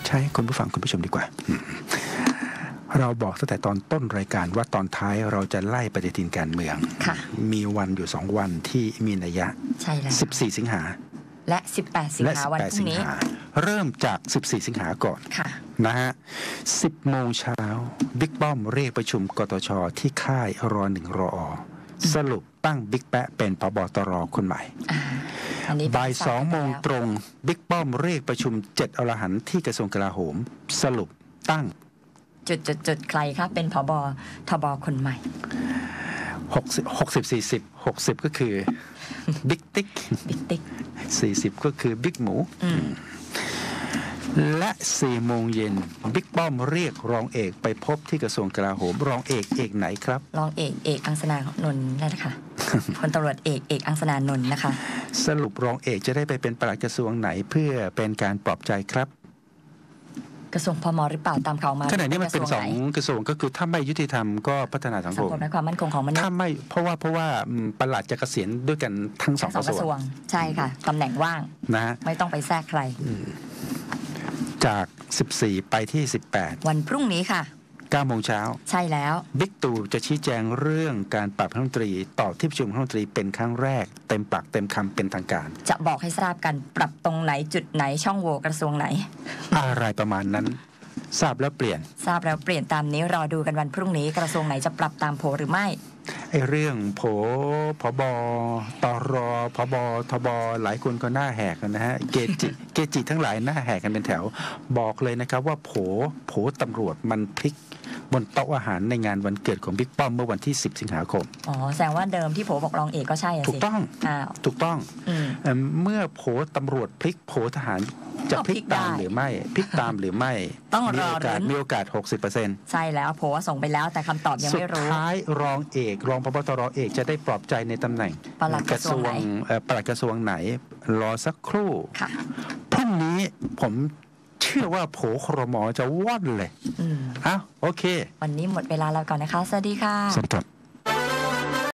ดใช้ให้คุณผู้ฟังคุณผู้ชมดีกว่าอืมเราบอกตั้งแต่ตอนต้นรายการว่าตอนท้ายเราจะไล่ปฏิทินการเมือง ค่ะ มีวันอยู่สองวันที่มีนัยยะ ใช่แล้ว14 สิงหาและ 18 สิงและ หาวันพ18 รุ่สิงงนี้ หา เริ่มจาก 14 สิงหาก่อน ค่ะ นะฮะ 10 โมงเช้าบิ๊กป้อมเรียกประชุมกตชที่ค่ายรอหนึ่งรออสรุปตั้งบิ๊กแปะเป็นพบตรคนใหม่ อ่าอันนี้ บ่ายสองโมงตรรงบิ๊กป้อมเรียกประชุมเจ็ดอรหันต์ที่กระทรวงกลาโหม สรุปตั้ง จุดจุดจุดใครครับ เป็นผบทบคนใหม่60 60 40 60ก็คือบิ๊กติ๊กบิ๊กติ๊ก40ก็คือบิ๊กหมูอืมและ4โมงเย็นบิ๊กป้อมเรียกรองเอกไปพบที่กระทรวงกลาโหม รองเอกเอกไหนครับ รองเอกเอกอังสนานนท์นั่นแหละค่ะ พลตำรวจเอกเอกอังสนานนท์นะคะ สรุปรองเอกจะได้ไปเป็นปลัดกระทรวงไหนเพื่อเป็นการปลอบใจครับกระทรวงพมหรือเปล่าตามข่าวมาขณะนี้มันเป็นกระสทรวองไหกระทรวงก็คือถ้าไม่ยุติธรรมก็พัฒนาสังสัคงมคมและความมั่นคงของมนุษถ้าย์ไม่เพราะว่าเพราะว่าอืมประหลัดจะเกษียณด้วยกันทั้งสองทั้งกระทรวง ใช่ค่ะตำแหน่งว่างนะฮะไม่ต้องไปแทรกใคร จาก 14 ไปที่ 18 วันพรุ่งนี้ค่ะ 9โมงเช้าใช่แล้ว บิ๊กตู่จะชี้แจงเรื่องการปรับรัฐมนตรี ต่อที่ประชุมรัฐมนตรีเป็นครั้งแรก เต็มปากเต็มคำเป็นทางการ จะบอกให้ทราบกันปรับตรงไหนจุดไหนช่องโหว่กระทรวงไหน อะไรประมาณนั้น ทราบแล้วเปลี่ยน ทราบแล้วเปลี่ยนตามนี้รอดูกันวันพรุ่งนี้กระทรวงไหนจะปรับตามโผหรือไม่ ไอ้เรื่องโผพบตรพบทบหลายคนก็หน้าแหกกันนะฮะเกจิเกจิทั้งหลายหน้าแหกกันเป็นแถว บอกเลยนะครับว่าโผโผตำรวจมันพลิกบนโต๊ะอาหารในงานวันเกิดของบิ๊กป้อมเมื่อวันที่ 10 สิงหาคม อ๋อ แสดงว่าเดิมที่โผบอกรองเอกก็ใช่อะถูสิกต้องอ้าวถูกต้องอืมเอิ่มเมื่อโผตำรวจพลิกโผทหารจะก็พพลิลิกกได้ตามหรือไม่พลิกตามหรือไม่ ต้องมีรอโอกาสลุ้นมีโอกาส 60%ใช่แล้วโผว่าส่งไปแล้วแต่คำตอบยังสุดไม่รู้ท้ายรองเอกรองพบตรเอกจะได้ปลอบใจในตำแหน่งปลัดกระทรวงไหนเอ่อปลัดกระทรวงไหน รอสักครู่ค่ะพรุ่งนี้ผมเชื่อว่าโผครมจะว่อนเลยอืมอ้าวโอเค วันนี้หมดเวลาแล้วก่อนนะคะ สวัสดีค่ะ สวัสดีครับ